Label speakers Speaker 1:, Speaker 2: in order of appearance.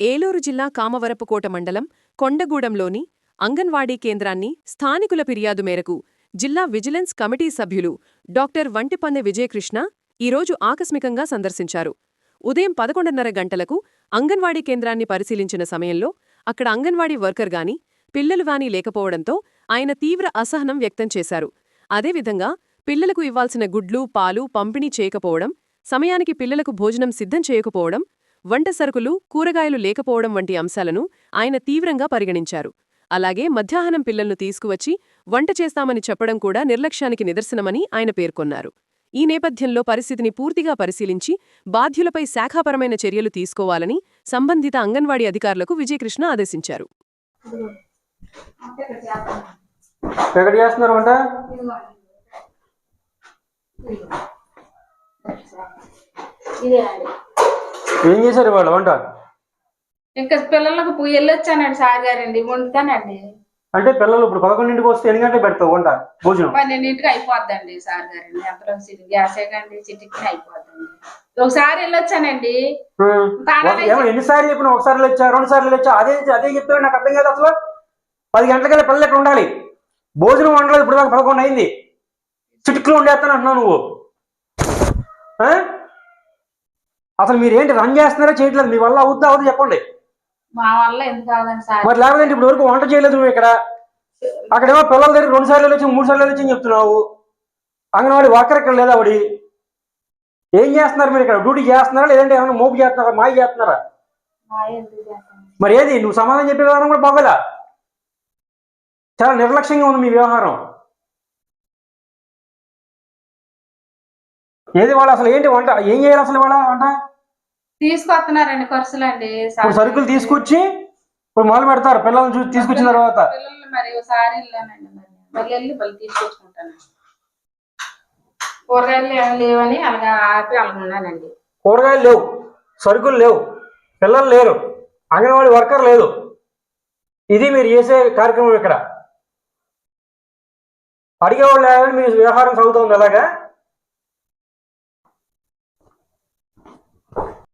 Speaker 1: ఏలూరు జిల్లా కామవరపుకోట మండలం కొండగూడెంలోని అంగన్వాడీ కేంద్రాన్ని స్థానికుల ఫిర్యాదు మేరకు జిల్లా విజిలెన్స్ కమిటీ సభ్యులు డాక్టర్ వంటిపన్నె విజయకృష్ణ ఈరోజు ఆకస్మికంగా సందర్శించారు. ఉదయం పదకొండున్నర గంటలకు అంగన్వాడీ కేంద్రాన్ని పరిశీలించిన సమయంలో అక్కడ అంగన్వాడీ వర్కర్ గాని పిల్లలు గాని లేకపోవడంతో ఆయన తీవ్ర అసహనం వ్యక్తం చేశారు. అదేవిధంగా పిల్లలకు ఇవ్వాల్సిన గుడ్లు పాలు పంపిణీ చేయకపోవడం సమయానికి పిల్లలకు భోజనం సిద్ధం చేయకపోవడం వంట సరుకులు కూరగాయలు లేకపోవడం వంటి అంశాలను ఆయన తీవ్రంగా పరిగణించారు. అలాగే మధ్యాహ్నం పిల్లలను తీసుకువచ్చి వంట చేస్తామని చెప్పడం కూడా నిర్లక్ష్యానికి నిదర్శనమని ఆయన పేర్కొన్నారు. ఈ నేపథ్యంలో పరిస్థితిని పూర్తిగా పరిశీలించి బాధ్యులపై శాఖాపరమైన చర్యలు తీసుకోవాలని సంబంధిత అంగన్వాడీ అధికారులకు విజయకృష్ణ ఆదేశించారు.
Speaker 2: ఇదే అండి.
Speaker 3: ఏం చేశారు వాళ్ళు వంట?
Speaker 2: ఇంకా పిల్లలకు వెళ్ళొచ్చానండి సార్ గారండి వండుతానండి.
Speaker 3: అంటే పిల్లలు ఇప్పుడు పదకొండింటికి వస్తే ఎన్ని గంటలకు పెడతావు వంట? భోజనం?
Speaker 2: పన్నెండింటికి అయిపోద్దండి సార్ గారండి. అంతలో గ్యాస్ కండి సిటీకి అయిపోద్దండి. ఒకసారి వెళ్ళొచ్చానండి.
Speaker 3: ఎన్నిసార్లు చెప్పిన ఒకసారి వచ్చా రెండు సార్లు వచ్చా అదే అదే చెప్తాడు నాకు అర్థం కాదు అసలు. పది గంటలకల్లా పిల్లలు ఎక్కడ ఉండాలి? భోజనం వండలేదు ఇప్పుడు దాకా పదకొండు అయింది. చిటికలో ఉండేస్తాను అంటున్నావు నువ్వు? అసలు మీరు ఏంటి రన్ చేస్తున్నారా చేయట్లేదు. మీ వల్ల అవుద్దా అవుతుంది చెప్పండి.
Speaker 2: మా వల్ల ఎందుకు కాదండి సార్?
Speaker 3: మరి లేకపోతే ఇప్పుడు వరకు వంట చేయలేదు నువ్వు ఇక్కడ? అక్కడేమో పిల్లల దగ్గర రెండు సార్లు వచ్చి మూడు సార్లు వచ్చి చెప్తున్నావు. అంగన్వాడి వర్కర్ ఇక్కడ లేదా ఆవిడ ఏం చేస్తున్నారు మీరు ఇక్కడ? డ్యూటీ చేస్తున్నారా? లేదంటే ఏమైనా మోపు చేస్తున్నారా? మాయ చేస్తున్నారా? మరి ఏది? నువ్వు సమాధానం చెప్పే విధానం కూడా బాగోలా చాలా నిర్లక్ష్యంగా ఉంది మీ వ్యవహారం. ఏది వాళ్ళు అసలు ఏంటి వంట? ఏం చేయాలి అసలు వాళ్ళ వంట?
Speaker 2: తీసుకొస్తున్నారండి ఖర్చులండి
Speaker 3: ఇప్పుడు సరుకులు తీసుకొచ్చి ఇప్పుడు మొదలు పెడతారు పిల్లల్ని చూసి తీసుకొచ్చిన తర్వాత.
Speaker 2: మరి ఒకసారి వెళ్ళానండి మరి. మళ్ళీ వెళ్ళి మళ్ళీ తీసుకొచ్చుకుంటాను. కూరగాయలు ఏమి లేవని అలాగా ఆపి
Speaker 3: కూరగాయలు లేవు సరుకులు లేవు పిల్లలు లేరు అంగన్వాడీ వర్కర్ లేదు. ఇది మీరు చేసే కార్యక్రమం ఇక్కడ. అడిగేవాళ్ళు లేదని మీ వ్యవహారం సాగుతుంది అలాగా?